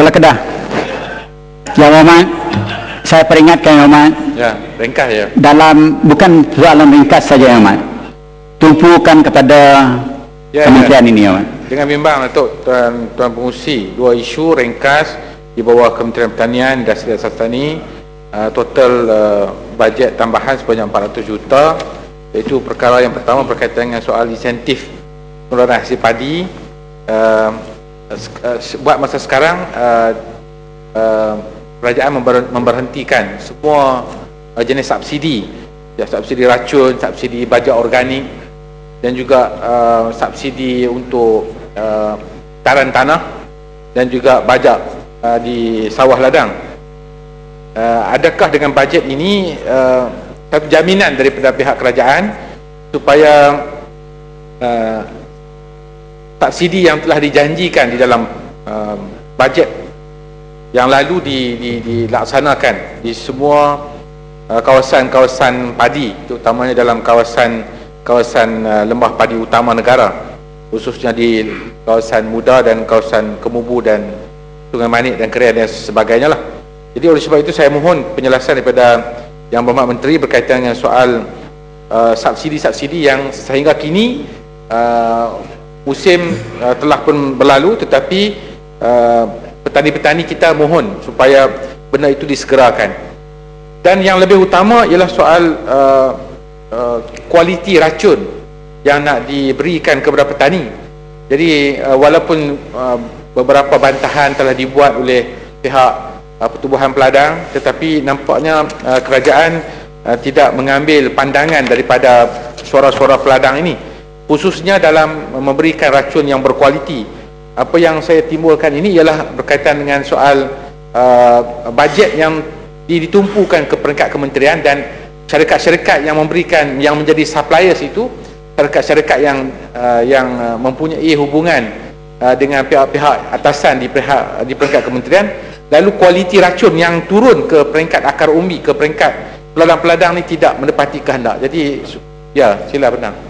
Kelah Kedah. Yang Hormat, saya peringatkan Yang Hormat, Ya, ringkas ya. dalam bukan soalan ringkas saja Yang Hormat. Tumpukan kepada Ya, kementerian ini Yang Hormat. Dengan bimbang Datuk Tuan Tuan Pengusi, dua isu ringkas di bawah Kementerian Pertanian dan Industri Asas Tani, uh, total uh, bajet tambahan sebanyak 400 juta. Iaitu perkara yang pertama berkaitan dengan soal insentif pengeluaran hasil padi. Uh, buat masa sekarang uh, uh, kerajaan member, memberhentikan semua uh, jenis subsidi ya, subsidi racun, subsidi baja organik dan juga uh, subsidi untuk uh, taran tanah dan juga bajak uh, di sawah ladang. Uh, adakah dengan bajet ini uh, satu jaminan daripada pihak kerajaan supaya uh, subsidi yang telah dijanjikan di dalam uh, bajet yang lalu di, di, dilaksanakan di semua uh, kawasan-kawasan padi terutamanya dalam kawasan kawasan uh, lembah padi utama negara khususnya di kawasan Muda dan kawasan Kemubu dan Sungai Manik dan Kerian dan sebagainya lah. Jadi oleh sebab itu saya mohon penjelasan daripada Yang Berhormat Menteri berkaitan dengan soal uh, subsidi-subsidi yang sehingga kini uh, musim uh, telah pun berlalu tetapi uh, petani-petani kita mohon supaya benda itu disegerakan. Dan yang lebih utama ialah soal uh, uh, kualiti racun yang nak diberikan kepada petani. Jadi uh, walaupun uh, beberapa bantahan telah dibuat oleh pihak uh, pertubuhan peladang tetapi nampaknya uh, kerajaan uh, tidak mengambil pandangan daripada suara-suara peladang ini khususnya dalam memberikan racun yang berkualiti. Apa yang saya timbulkan ini ialah berkaitan dengan soal uh, bajet yang ditumpukan ke peringkat kementerian dan syarikat-syarikat yang memberikan yang menjadi suppliers itu syarikat-syarikat yang uh, yang uh, mempunyai hubungan uh, dengan pihak-pihak atasan di pihak di peringkat kementerian. Lalu kualiti racun yang turun ke peringkat akar umbi ke peringkat peladang-peladang ni tidak menepati kehendak. Jadi ya sila benang Uh,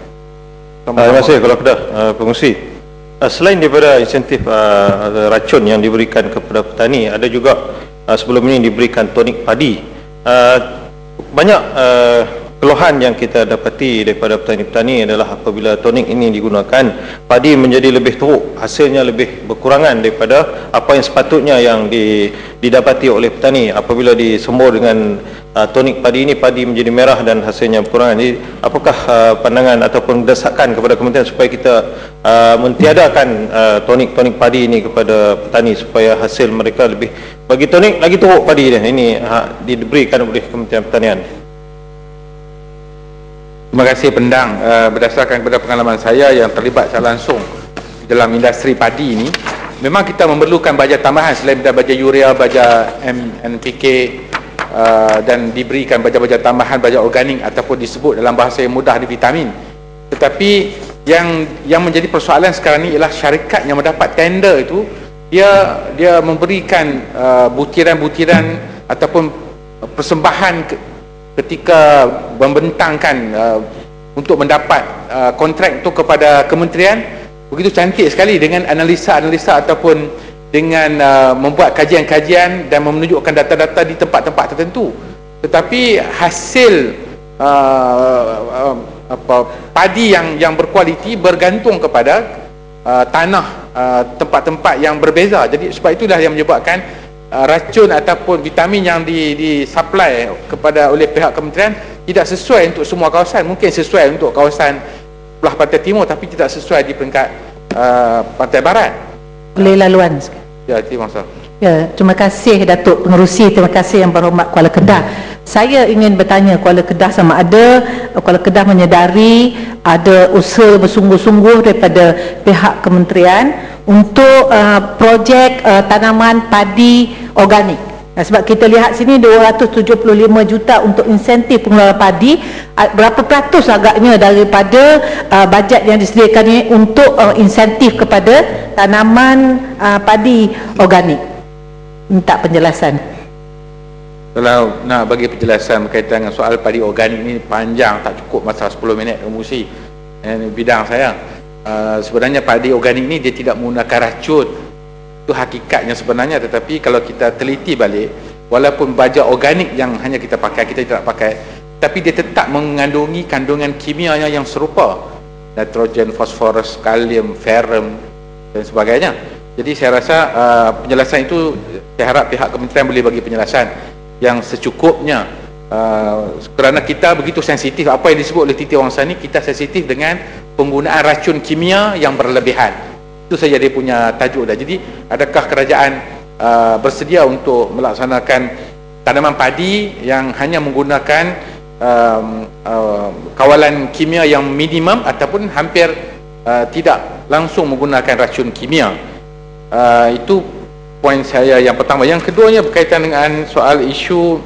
terima kasih kalau Kedah uh, pengusi. Uh, selain daripada insentif uh, racun yang diberikan kepada petani, ada juga uh, sebelum ini diberikan tonik padi. Uh, banyak uh, keluhan yang kita dapati daripada petani-petani adalah apabila tonik ini digunakan, padi menjadi lebih teruk, hasilnya lebih berkurangan daripada apa yang sepatutnya yang di, didapati oleh petani apabila disembur dengan uh, tonik padi ini padi menjadi merah dan hasilnya berkurangan. Jadi apakah uh, pandangan ataupun desakan kepada kementerian supaya kita uh, mentiadakan uh, tonik-tonik padi ini kepada petani supaya hasil mereka lebih bagi tonik lagi teruk padi. Ini uh, diberikan oleh Kementerian Pertanian. Terima kasih pendang. Uh, berdasarkan kepada pengalaman saya yang terlibat secara langsung dalam industri padi ini memang kita memerlukan baja tambahan selain daripada baja urea, baja NPK uh, dan diberikan baja-baja tambahan baja organik ataupun disebut dalam bahasa yang mudah di vitamin. Tetapi yang yang menjadi persoalan sekarang ini ialah syarikat yang mendapat tender itu dia dia memberikan uh, butiran-butiran ataupun persembahan ke, ketika membentangkan uh, untuk mendapat uh, kontrak itu kepada kementerian begitu cantik sekali dengan analisa-analisa ataupun dengan uh, membuat kajian-kajian dan menunjukkan data-data di tempat-tempat tertentu. Tetapi hasil uh, uh, apa padi yang yang berkualiti bergantung kepada uh, tanah uh, tempat-tempat yang berbeza. Jadi sebab itulah yang menyebabkan uh, racun ataupun vitamin yang di disupply kepada oleh pihak kementerian tidak sesuai untuk semua kawasan. Mungkin sesuai untuk kawasan belah pantai timur tapi tidak sesuai di peringkat uh, pantai barat. Boleh laluan ya terima kasih Ya, terima kasih Datuk Pengerusi, terima kasih Yang Berhormat Kuala Kedah. Saya ingin bertanya Kuala Kedah sama ada? Kuala Kedah menyedari ada usaha bersungguh-sungguh daripada pihak kementerian untuk uh, projek uh, tanaman padi organik. Nah, sebab kita lihat sini 275 juta untuk insentif pengeluaran padi, uh, berapa peratus agaknya daripada uh, bajet yang disediakan ini untuk uh, insentif kepada tanaman uh, padi organik minta penjelasan. Kalau nak bagi penjelasan berkaitan dengan soal padi organik ni panjang tak cukup masa 10 minit kemusi. Ini bidang saya. Uh, sebenarnya padi organik ni dia tidak menggunakan racun. Itu hakikatnya sebenarnya tetapi kalau kita teliti balik walaupun baja organik yang hanya kita pakai kita tidak pakai tapi dia tetap mengandungi kandungan kimia yang serupa. Nitrogen, fosforus, kalium, ferrum dan sebagainya. Jadi saya rasa uh, penjelasan itu saya harap pihak kementerian boleh bagi penjelasan yang secukupnya. Uh, kerana kita begitu sensitif apa yang disebut oleh Titi Wangsani kita sensitif dengan penggunaan racun kimia yang berlebihan itu saja dia punya tajuk dah. Jadi adakah kerajaan uh, bersedia untuk melaksanakan tanaman padi yang hanya menggunakan um, uh, kawalan kimia yang minimum ataupun hampir uh, tidak langsung menggunakan racun kimia? Uh, itu poin saya yang pertama. Yang keduanya berkaitan dengan soal isu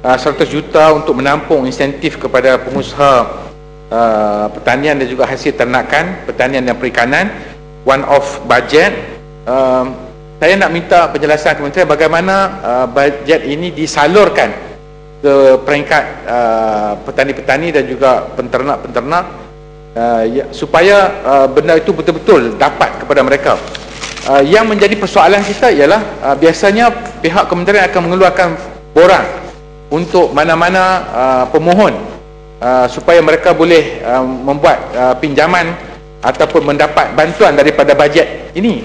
uh, 100 juta untuk menampung insentif kepada pengusaha uh, pertanian dan juga hasil ternakan pertanian dan perikanan one off budget. Uh, saya nak minta penjelasan kementerian bagaimana uh, bajet ini disalurkan ke peringkat uh, petani-petani dan juga penternak-penternak uh, ya, supaya uh, benda itu betul-betul dapat kepada mereka. Uh, yang menjadi persoalan kita ialah uh, biasanya pihak kementerian akan mengeluarkan borang untuk mana-mana uh, pemohon uh, supaya mereka boleh uh, membuat uh, pinjaman ataupun mendapat bantuan daripada bajet ini.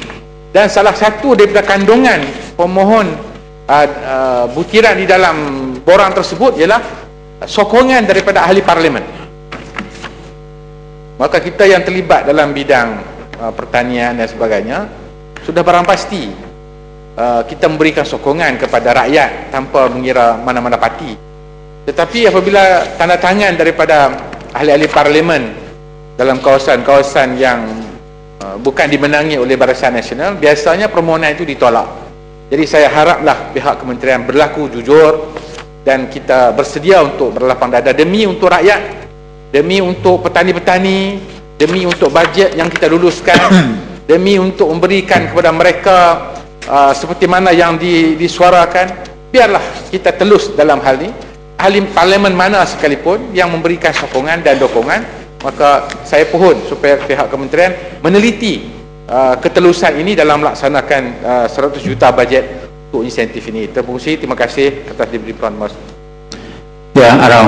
Dan salah satu daripada kandungan pemohon uh, uh, butiran di dalam borang tersebut ialah sokongan daripada ahli parlimen. Maka kita yang terlibat dalam bidang uh, pertanian dan sebagainya sudah barang pasti uh, kita memberikan sokongan kepada rakyat tanpa mengira mana-mana parti. Tetapi apabila tanda tangan daripada ahli-ahli parlimen dalam kawasan-kawasan yang uh, bukan dimenangi oleh Barisan Nasional biasanya permohonan itu ditolak. Jadi saya haraplah pihak kementerian berlaku jujur dan kita bersedia untuk berlapang dada demi untuk rakyat demi untuk petani-petani demi untuk bajet yang kita luluskan demi untuk memberikan kepada mereka uh, seperti mana yang di, disuarakan. Biarlah kita telus dalam hal ini ahli parlimen mana sekalipun yang memberikan sokongan dan dokongan maka saya pohon supaya pihak kementerian meneliti uh, ketelusan ini dalam melaksanakan uh, 100 juta bajet untuk insentif ini. Terima kasih terima kasih atas diberi peran mas ya Arau